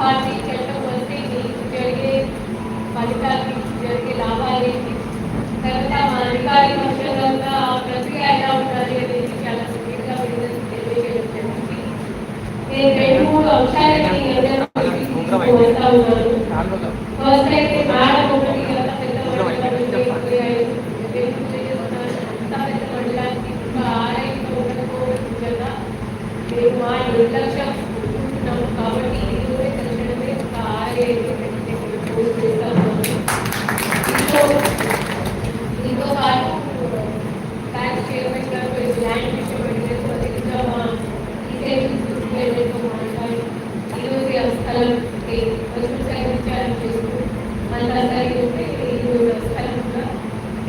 Party చట్టం వస్తే మీకు జరిగే ఫలితాలు మీకు జరిగే లాభాలు ఏంటి తర్వాత మా అధికారి పక్షంగా ప్రక్రియ ఎలా ఉండాలి అనేది చాలా సుదీర్ఘంగా తెలియజేయడానికి నేను రెండు మూడు అంశాలని కోరుతా ఉన్నాను ఫస్ట్ అయితే మేడం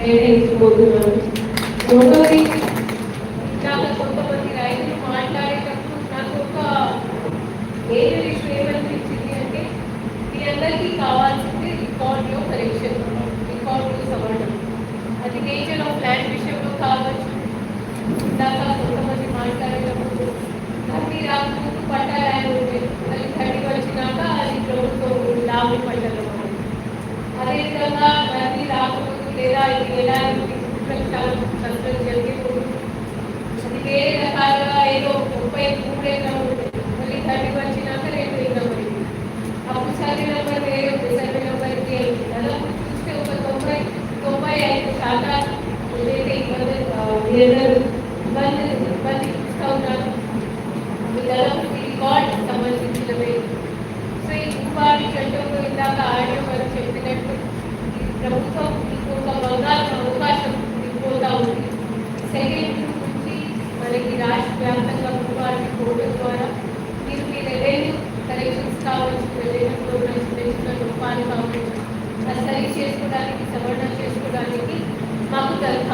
మళ్ళీ పోతున్నాను లేదా ఇది ఎలాంటి ఆడియో చెప్పినట్టు ప్రభుత్వం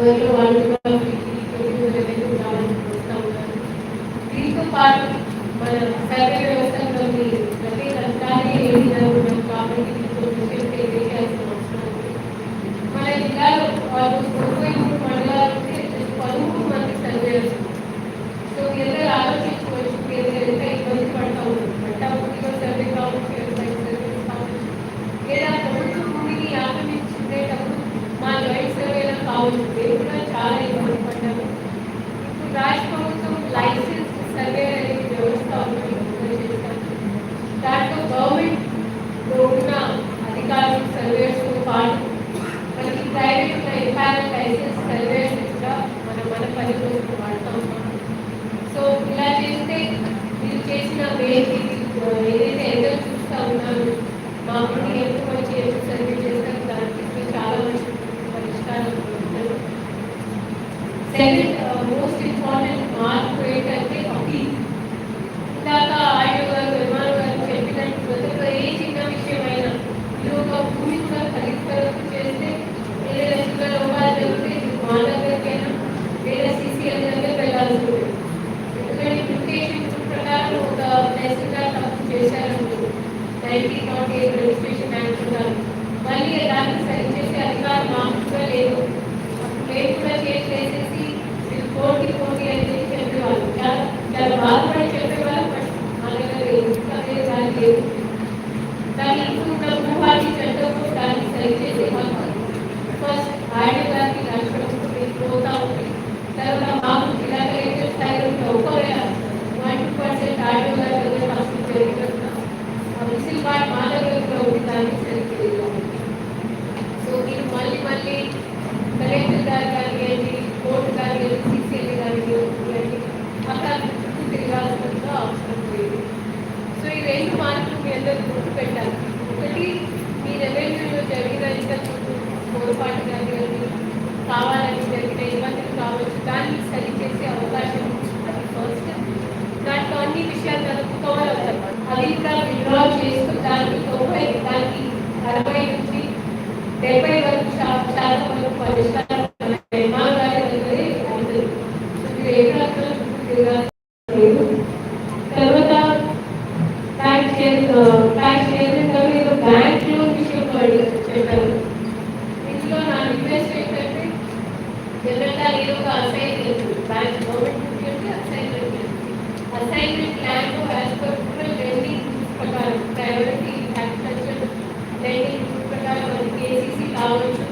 क्रिटिकल पार्ट पहले ఏదైతే ఎంత చూస్తా ఉన్నాను మా అమ్మకి ఎంత that it is not able to వారి బాధలు సో మీరు మళ్ళీ మళ్ళీ కలెక్టర్ గారు కానివ్వండి కోర్టు కానివ్వండి సిసిఎల్ కానివ్వండి అక్కడ తిరగాల్సినంత అవసరం లేదు. సో ఈ రెండు మార్పులు మీ అందరూ గుర్తుపెట్టాలి. డెబ్బై నుంచి డెబ్బై వరకు శాతం వరకు పరిష్కారం నిర్మాణాలు అనేది ఉంది చుట్టూ ఏ ప్రాంతంలో చుట్టూ తర్వాత ఏదో బ్యాంక్ లోన్ విషయంలో చెప్పాను ఇందులో నా రిక్వెస్ట్ ఏంటంటే జనరల్గా ఏదో ఒక అసైన్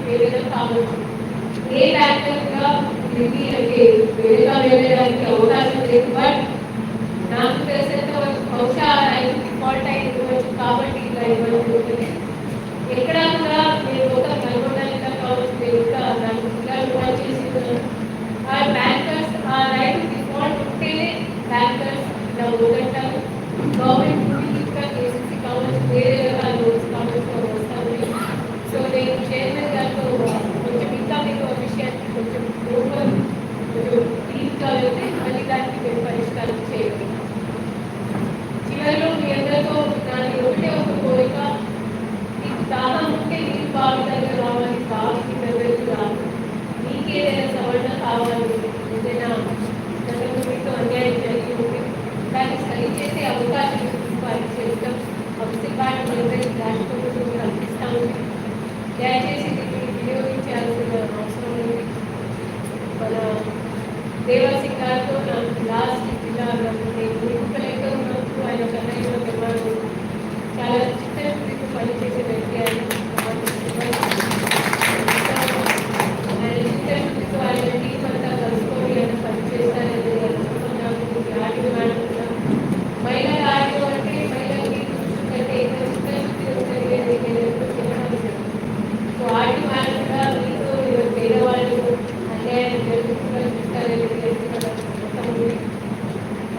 వేరేగా కావచ్చు ఏ యాక్టర్గా దిగి వేరేగా వెళ్ళడానికి అవకాశం లేదు బట్ నాకు తెలిసినంత వరకు బహుశా ఆయన ఫాల్ట్ అయి ఇవ్వచ్చు కాబట్టి ఇలా ఇవ్వడం ఎక్కడ కూడా నేను ఒక నలుగురు దయచేసి వినియోగించాల్సిన అవసరం ఉంది. మన దేవసింగాలతో నాకు లాస్ట్ జిల్లా నేను ఎన్నికలేక ఉన్నప్పుడు ఆయన కన్నయ్యలో చాలా చిత్త పనిచేసే వ్యక్తి అని